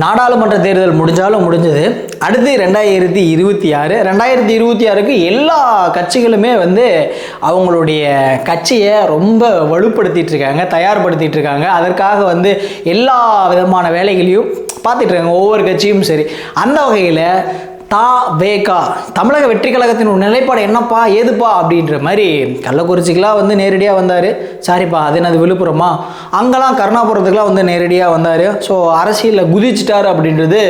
நாடாளுமன்ற தேர்தல் முடிஞ்சாலும் முடிஞ்சது. அடுத்து ரெண்டாயிரத்தி இருபத்தி ஆறு ரெண்டாயிரத்தி இருபத்தி ஆறுக்கு எல்லா கட்சிகளுமே வந்து அவங்களுடைய கட்சியை ரொம்ப வலுப்படுத்திட்டு இருக்காங்க தயார்படுத்திட்டு இருக்காங்க அதற்காக வந்து எல்லா விதமான வேலைகளையும் பார்த்துட்டு இருக்காங்க. ஒவ்வொரு கட்சியும் சரி. அந்த வகையில் தா வேகா தமிழக வெற்றி கழகத்தின் ஒரு நிலைப்பாடு என்னப்பா ஏதுப்பா அப்படின்ற மாதிரி கள்ளக்குறிச்சிக்கெலாம் வந்து நேரடியாக வந்தார். சாரிப்பா அது என்னது விழுப்புரமா? அங்கெல்லாம் கருணாபுரத்துக்குலாம் வந்து நேரடியாக வந்தார். ஸோ அரசியலில் குதிச்சிட்டார் அப்படின்றது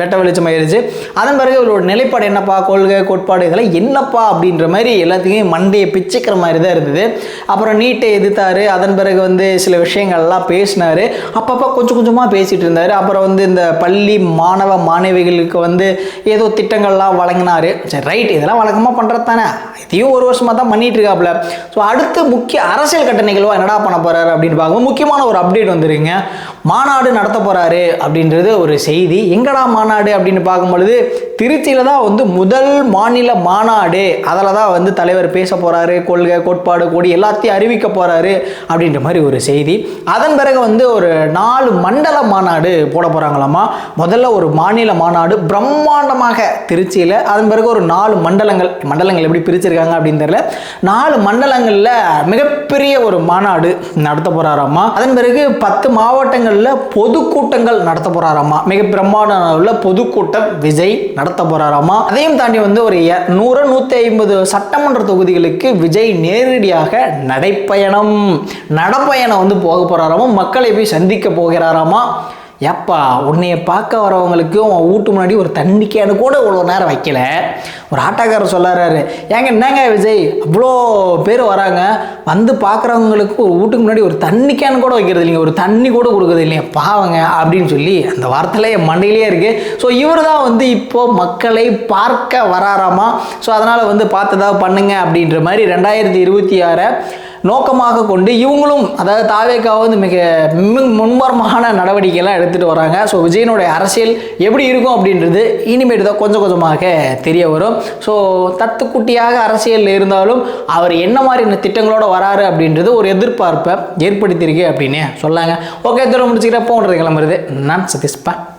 வெட்ட வெளிச்சமாயிருச்சு அதன் பிறகு இவரோட நிலைப்பாடு என்னப்பா கொள்கை கோட்பாடு இதெல்லாம் என்னப்பா அப்படின்ற மாதிரி எல்லாத்தையும் மண்டையை பிச்சுக்கிற மாதிரி தான் இருந்தது. அப்புறம் நீட்டை எதிர்த்தார். அதன் பிறகு வந்து சில விஷயங்கள்லாம் பேசினார். அப்பப்போ கொஞ்சம் கொஞ்சமாக பேசிகிட்டு இருந்தார். அப்புறம் வந்து இந்த பள்ளி மாணவ மாணவிகளுக்கு வந்து ஏதோ திட்டங்கள்லாம் வழங்கினாரு. சரி ரைட் இதெல்லாம் வழக்கமாக பண்ணுறது தானே இதையும் ஒரு வருஷமாக தான் பண்ணிட்டு இருக்காப்புல ஸோ அடுத்து முக்கிய அரசியல் கட்ட நிகழ்வாக என்னடா பண்ண போறாரு அப்படின்னு பார்க்கும்போது முக்கியமான ஒரு அப்டேட் வந்துருங்க. மாநாடு நடத்த போறாரு அப்படின்றது ஒரு செய்தி. எங்கடா மாநாடு அப்படின்னு பார்க்கும்பொழுது திருச்சியில் தான் வந்து முதல் மாநில மாநாடு. அதில் தான் வந்து தலைவர் பேச போகிறாரு கொள்கை கோட்பாடு கொடி எல்லாத்தையும் அறிவிக்க போகிறாரு அப்படின்ற மாதிரி ஒரு செய்தி. அதன் பிறகு வந்து ஒரு நாலு மண்டல மாநாடு போட போகிறாங்களாமா முதல்ல ஒரு மாநில மாநாடு பிரம்மாண்டமாக திருச்சியில் அதன் பிறகு ஒரு நாலு மண்டலங்கள். மண்டலங்கள் எப்படி பிரிச்சிருக்காங்க அப்படின்னு தெரியல. நாலு மண்டலங்களில் மிகப்பெரிய ஒரு மாநாடு நடத்த போகிறாராம்மா அதன் பிறகு பத்து மாவட்டங்களில் பொதுக்கூட்டங்கள் நடத்த போகிறாராம்மா மிக பிரம்மாண்ட பொதுக்கூட்டம் விஜய் நடத்த போறாராமா? அதையும் தாண்டி வந்து ஒரு எ- நூறு நூற்றி ஐம்பது சட்டமன்ற தொகுதிகளுக்கு விஜய் நேரடியாக நடைப்பயணம் நடப்பயணம் வந்து போக போறாராமா? மக்களை போய் சந்திக்க போகிறாராமா? ஏப்பா உன்னைய பார்க்க வரவங்களுக்கு உன் வீட்டு முன்னாடி ஒரு தண்ணி கேனு கூட இவ்வளோ நேரம் வைக்கல. ஒரு ஆட்டோக்காரர் சொல்லாரு ஏங்க என்னங்க விஜய்? அவ்வளோ பேர் வராங்க. வந்து பார்க்குறவங்களுக்கு ஒரு வீட்டுக்கு முன்னாடி ஒரு தண்ணி கூட வைக்கிறது இல்லைங்க. ஒரு தண்ணி கூட கொடுக்குறது இல்லைங்க. பாவங்க அப்படின்னு சொல்லி அந்த வார்த்தையில என் மண்டையிலே இருக்குது ஸோ இவர் தான் வந்து இப்போ மக்களை பார்க்க வராராமா? ஸோ அதனால் வந்து பார்த்ததா பண்ணுங்க அப்படின்ற மாதிரி ரெண்டாயிரத்தி இருபத்தி ஆறை நோக்கமாக கொண்டு இவங்களும் அதாவது தாவேக்காவை வந்து மிக மிக முன்வரமான நடவடிக்கைலாம் எடுத்துகிட்டு வராங்க. ஸோ விஜயனுடைய அரசியல் எப்படி இருக்கும் அப்படின்றது இனிமேட்டு தான் கொஞ்சம் கொஞ்சமாக தெரிய வரும். ஸோ தத்துக்குட்டியாக அரசியலில் இருந்தாலும் அவர் என்ன மாதிரி திட்டங்களோட வராரு அப்படின்றது ஒரு எதிர்பார்ப்பை ஏற்படுத்தியிருக்கு அப்படின்னு சொல்லாங்க. ஓகே தூரம் முடிச்சுக்கிறேன். போன்றது கிளம்புறது நான் சதீஷ்பா.